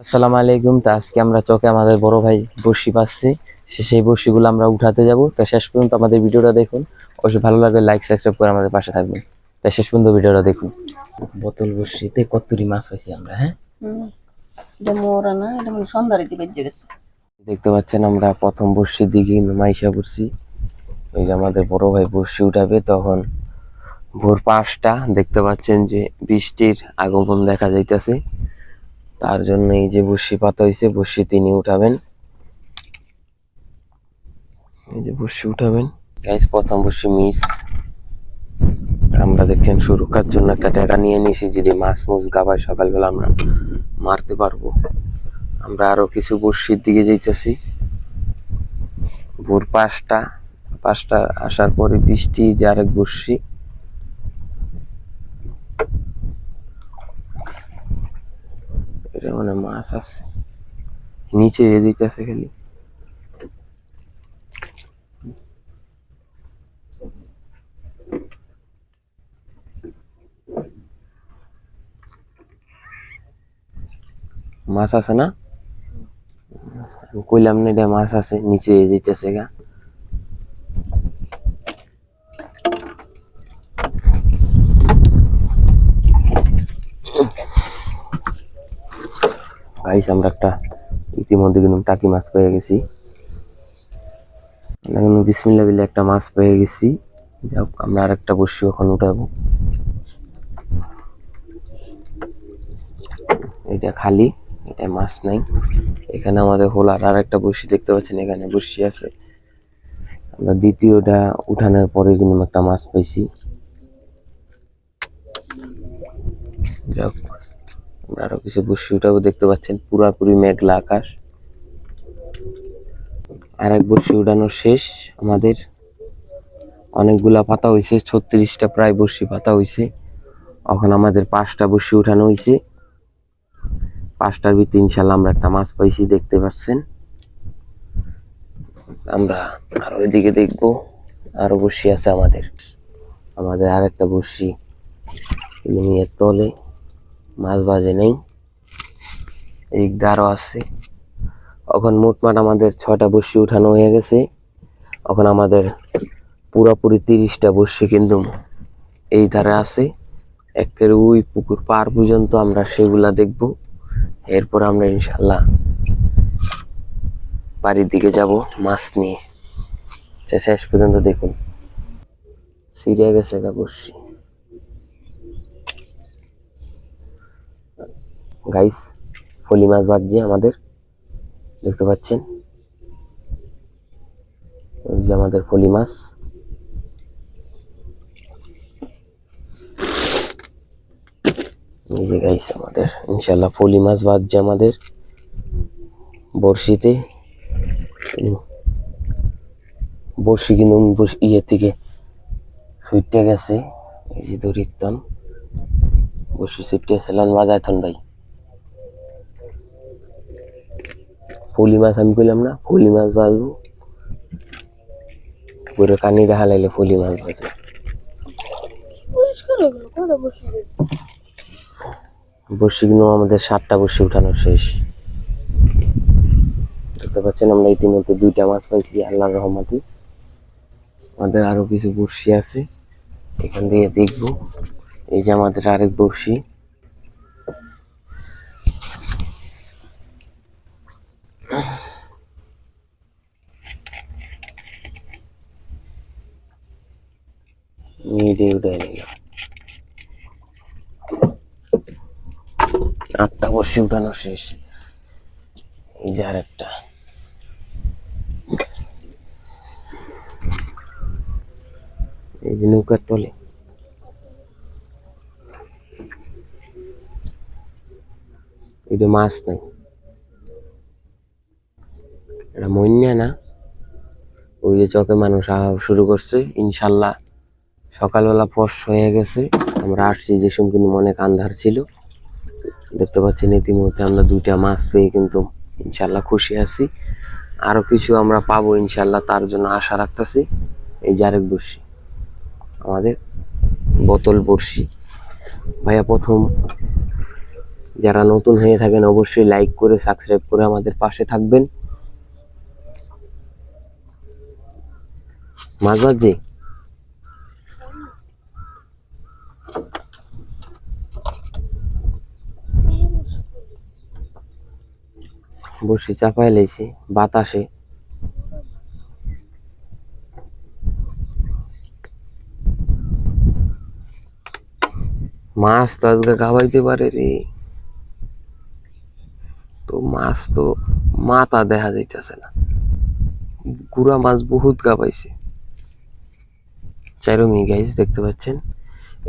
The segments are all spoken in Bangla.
আসসালামু আলাইকুম। তা আজকে আমরা চকে আমাদের বড় ভাই বড়শি পাচ্ছি। সে- সেই বড়শিগুলো আমরা উঠাতে যাব। তা শেষ পর্যন্ত আমাদের ভিডিওটা দেখুন। অবশ্যই ভালো লাগবে লাইক সাবস্ক্রাইব করে আমাদের পাশে থাকবেন। তা শেষ পর্যন্ত ভিডিওটা দেখুন। বোতল বড়শিতে কত্তুরি মাছ পাইছি আমরা হ্যাঁ। এটা মোরা না এটা মানে সন্ধ্যার দিকে বেজে গেছে। দেখতে পাচ্ছেন আমরা প্রথম বড়শির দিকে মাইশা পড়ছি। এই যে আমাদের বড় ভাই বড়শি উঠাবে তখন ভোর পাঁচটা। দেখতে পাচ্ছেন যে বৃষ্টির আগমন দেখা যাইতেছে। তার জন্য এই যে বড়শি পাতা হয়েছে বড়শি তিনি উঠাবেন। এই যে বড়শি উঠাবেন। গাইস প্রথম বড়শি মিস। আমরা দেখছেন সুরক্ষার জন্য একটা টাকা নিয়ে নিয়েছি যদি মাছ মুছ গাবায় সকালবেলা আমরা মারতে পারব। আমরা আরও কিছু বড়শির দিকে যাইতেছি। ভোর পাঁচটা পাঁচটা আসার পরে বৃষ্টি যে আরেক বর্ষি এটা মানে মাছ আছে। নিচে এ যেতেছে খালি। মাছ আছে না? আমি কইলাম না এটা মাছ আছে, নিচে যেতেছে গা। গাইস, আমরা একটা ইতিমধ্যে কিন্তু টাকি মাছ পেয়ে গেছি। আমরা কিন্তু বিসমিল্লা বিলে একটা মাছ পেয়ে গেছি। যাক, আমরা আর একটা বসি, এখন উঠাবো। এটা খালি, এটা মাছ নাই। এখানে আমাদের হোলার আর একটা বসি দেখতে পাচ্ছেন, এখানে বসি আছে। আমরা দ্বিতীয়টা উঠানোর পরে কিন্তু একটা মাছ পাইছি। যাক আরও কিছু উঠাবো দেখতে পাচ্ছেন, পুরাপুরি মেঘলা আকাশ। আর এক বসি উঠানো শেষ, আমাদের অনেকগুলা পাতা হয়েছে ছত্রিশটা প্রায় বসি পাতা হয়েছে এখন আমাদের পাঁচটা বসি উঠানো হয়েছে পাঁচটার ভিতরে ইনশাল্লাহ আমরা একটা মাছ পাইছি, দেখতে পাচ্ছেন। আমরা আরও এদিকে দেখব, আরও বসি আছে আমাদের। আমাদের আর একটা বসি নিয়ে তলে। মাছ বাজে নেই। আরও আছে। এখন মোটমাট আমাদের ছটা বসি উঠানো হয়ে গেছে। এখন আমাদের পুরোপুরি তিরিশটা বসি কিন্তু এই ধারে আছে। একের ওই পুকুর পার পর্যন্ত আমরা সেগুলা দেখব। এরপর আমরা ইনশাল্লাহ বাড়ির দিকে যাব মাছ নিয়ে। সে শেষ পর্যন্ত দেখুন। সিরিয়া গেছে গা বসি গাইস ফলি মাছ বাজছে আমাদের। দেখতে পাচ্ছেন? ওই যে আমাদের ফলি মাছ। এই যে গাইস আমাদের ইনশাল্লাহ ফলি মাছ বাজছে আমাদের বড়শিতে। বড়শি কিন্তু উম, বড়শি- ইয়ে থেকে সুইটটা গেছে। এই যে দরিতন বড়শি সুইটে ছিলেন বাজায় থন ভাই। ফলি মাছ আমি কইলাম না ফলি মাছ বাজবো পুরো কানি দেখা লাগলে ফলি মাছ বাজবো পরিষ্কার গেল কটা বসে বসি কিন্তু আমাদের সাতটা বসি উঠানো শেষ। দেখতে পাচ্ছেন আমরা ইতিমধ্যে দুইটা মাছ পাইছি আল্লাহর রহমতে। আমাদের আরও কিছু বড়শি আছে এখান থেকে দেখব। এই যে আমাদের আরেক বড়শি। আটটা বসি উঠানো শেষ। এই যে আরেকটা। এই যে নৌকার তলে। এটা মাছ নাই। এটা মন্যা না। ওই যে চকে মানুষ শুরু করছে, ইনশাল্লাহ। সকালবেলা ফস হয়ে গেছে। আমরা আসছি, যে সময় কিন্তু মনে আন্ধার ছিল। দেখতে পাচ্ছেন ইতিমধ্যে আমরা দুইটা মাছ পেয়ে কিন্তু ইনশাল্লাহ খুশি আছি। আরও কিছু আমরা পাবো ইনশাল্লাহ, তার জন্য আশা রাখতেছি। এই যে আরেক বর্ষি আমাদের বোতল বর্ষি ভাইয়া, প্রথম যারা নতুন হয়ে থাকেন, অবশ্যই লাইক করে সাবস্ক্রাইব করে আমাদের পাশে থাকবেন। মাছ ভাজি বসি চাপাই লাইছি বাতাসে। মাছ তো আজকে খাওয়াইতে পারে রে। তো মাছ তো মাথা দেখা যাইতেছে না। গুড়া মাছ বহুত গাবাইছে চারমি গাইজ দেখতে পাচ্ছেন?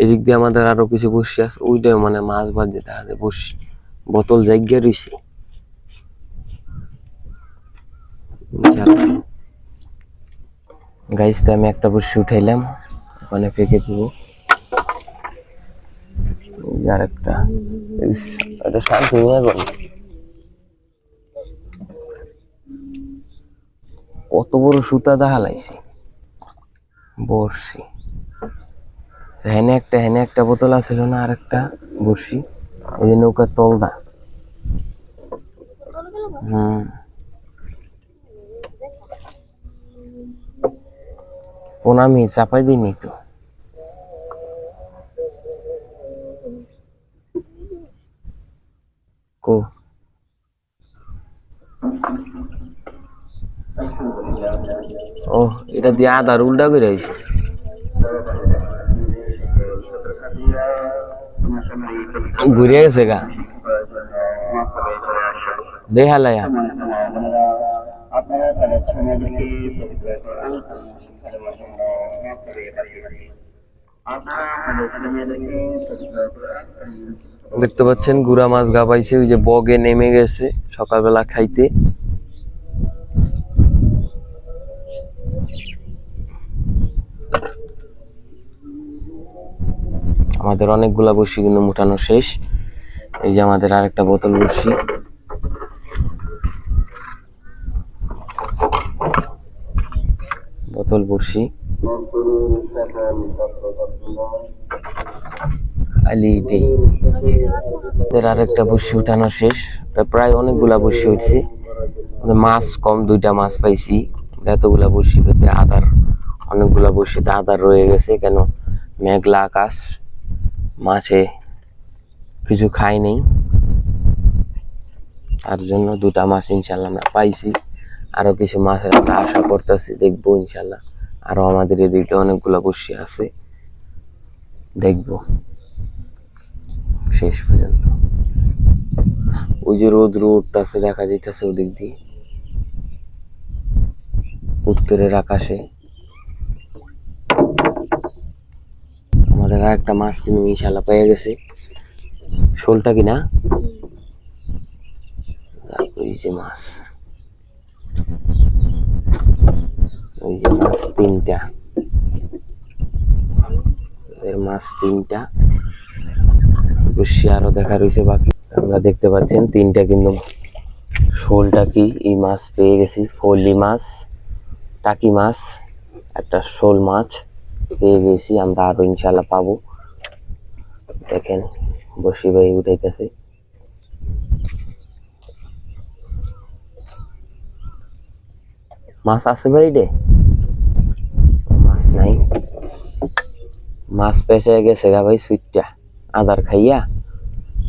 এদিক দিয়ে আমাদের আরও কিছু বসি আছে, ওইটাও মানে মাছ বাজে দেখা যায়, বসি। বোতল জায়গা রইছে। গাইজ তো আমি একটা বসি উঠাইলাম। ওখানে ফেঁকে দিব। ইস, এটা শান্তি গেল কত বড় সুতা দেখা লাইছি বর্ষি হেনে একটা হেনে একটা বোতল আছিল না আর একটা বর্ষি এই যে নৌকার তলদা। হুম। প্রণামি চাপাই দিইনি তো। কো। ও, এটা দিয়ে আদার উল্টা করে আইছে। ঘুরে গেছে গা। দেখালায়া। দেখতে পাচ্ছেন গুড়া মাছ গাবাইছে, ওই যে বগে নেমে গেছে সকালবেলা খাইতে। আমাদের অনেকগুলা বসি কিন্তু মুটানো শেষ। এই যে আমাদের আরেকটা বোতল বসি বোতল বসি খালি এটাই আরেকটা বসি উঠানো শেষ। তা প্রায় অনেকগুলা বসি উঠছে। মাছ কম, দুইটা মাছ পাইছি। এতগুলা বসি পেতে আদার অনেকগুলা বসিতে আদার রয়ে গেছে। কেন? মেঘলা আকাশ। মাছে কিছু খাই নেই। তার জন্য দুটা মাছ ইনশাল্লাহ আমরা পাইছি। আরও কিছু মাছের আমরা আশা করতেছি দেখব ইনশাল্লাহ। আরও আমাদের এদিকে অনেকগুলা বসি আছে। দেখব। শেষ পর্যন্ত। ওই যে রোদ উঠতেছে, দেখা যাইতেছে ওদিক দিয়ে। উত্তরের আকাশে। আমাদের আর একটা মাছ কিনে ইনশাল্লাহ পেয়ে গেছে। শোলটা কিনা? তারপর এই যে মাছ। ওই যে মাছ তিনটা। এর মাছ তিনটা। বসি আরও দেখা রয়েছে বাকি। আমরা দেখতে পাচ্ছেন, তিনটা কিন্তু শোলটা কি? এই মাছ পেয়ে গেছি। ফলি মাছ, টাকি মাছ, একটা শোল মাছ পেয়ে গেছি। আমরা আরও ইনশাল্লাহ পাবো। দেখেন, বসি ভাই উঠাইতেছে। মাছ আছে ভাই রে? নাই। মাছ পেঁচে গেছে গা ভাই, সুইটটা। আদার খাইয়া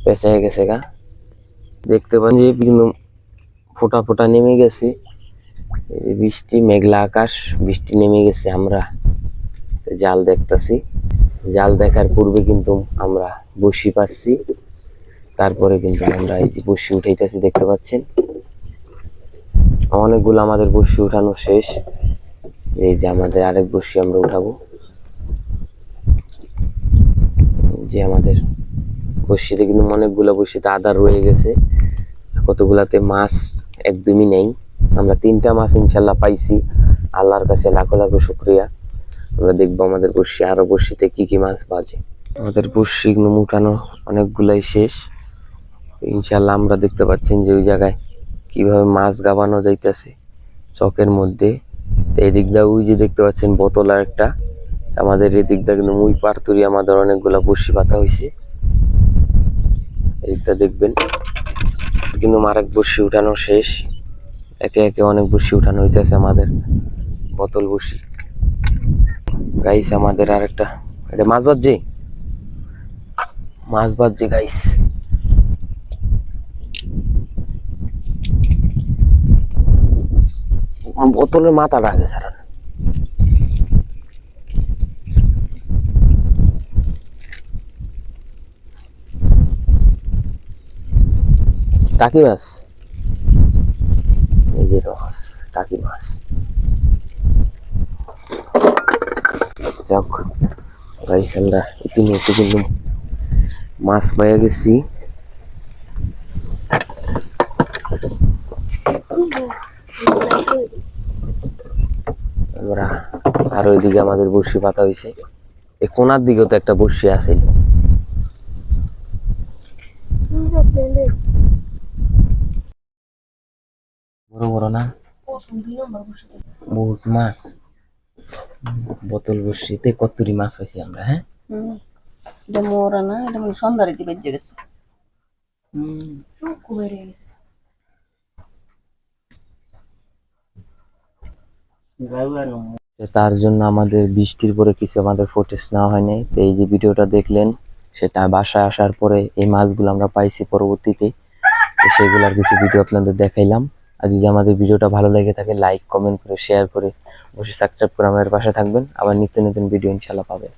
পেঁচে গেছে গা। দেখতে পান যে কিন্তু ফোটা ফোটা নেমে গেছে। বৃষ্টি, মেঘলা আকাশ, বৃষ্টি নেমে গেছে আমরা। জাল দেখতাছি। জাল দেখার পূর্বে কিন্তু আমরা বসি পাচ্ছি। তারপরে কিন্তু আমরা এই যে বসি উঠাইতেছি, দেখতে পাচ্ছেন? অনেকগুলো আমাদের বসি উঠানো শেষ। এই যে আমাদের আরেক বসি আমরা উঠাবো। যে আমাদের বসিতে কিন্তু অনেকগুলো বসিতে আদার রয়ে গেছে। কতগুলাতে মাছ একদমই নেই। আমরা তিনটা মাছ ইনশাল্লাহ পাইছি। আল্লাহর কাছে লাখো লাখো শুক্রিয়া। আমরা দেখব আমাদের বসি আরও বসিতে কি কি মাছ বাজে। আমাদের বসি উঠানো অনেকগুলাই শেষ। ইনশাল্লাহ আমরা দেখতে পাচ্ছেন যে ওই জায়গায় কীভাবে মাছ গাবানো যাইতেছে চকের মধ্যে। এদিক দিয়ে ওই যে দেখতে পাচ্ছেন বোতল আর একটা। আমাদের এদিক দিয়ে কিন্তু মুই পার তুরি আমাদের অনেকগুলা বসি পাতা হয়েছে এইটা দেখবেন, কিন্তু মারাক বসি উঠানো শেষ। একে একে অনেক বসি উঠানো হইতেছে আমাদের বোতল বসি গাইস, আমাদের আরেকটা, এটা মাছ বাজছে মাছ বাজছে গাইস। বোতলের মাথাটা আগে স্যার টাকি মাছ। এই যে মাছ টাকি মাছ। যাক গাইস ইতিমধ্যে কিন্তু মাছ পাইয়া গেছি আমরা ওইদিকে আমাদের বর্ষি পাতা হয়েছে এই কোনার দিকেও তো একটা বর্ষি আছে। বড় বড় না? বহুত মাছ। বোতল বর্ষিতে কত্তুরি মাছ পাইছি আমরা হ্যাঁ? হুম। এটা মোরা না এটা মানে সন্ধ্যার দিকে বেজে গেছে। তার জন্য আমাদের বৃষ্টির পরে কিছু আমাদের ফুটেজ নেওয়া হয়নি। তো এই যে ভিডিওটা দেখলেন, সেটা বাসায় আসার পরে এই মাছগুলো আমরা পাইছি পরবর্তীতে। তো সেগুলোর কিছু ভিডিও আপনাদের দেখাইলাম। আর যদি আমাদের ভিডিওটা ভালো লেগে থাকে লাইক কমেন্ট করে শেয়ার করে বসে সাবস্ক্রাইব করে আমাদের পাশে থাকবেন। আবার নিত্য নতুন ভিডিও ইনশাল্লাহ পাবেন।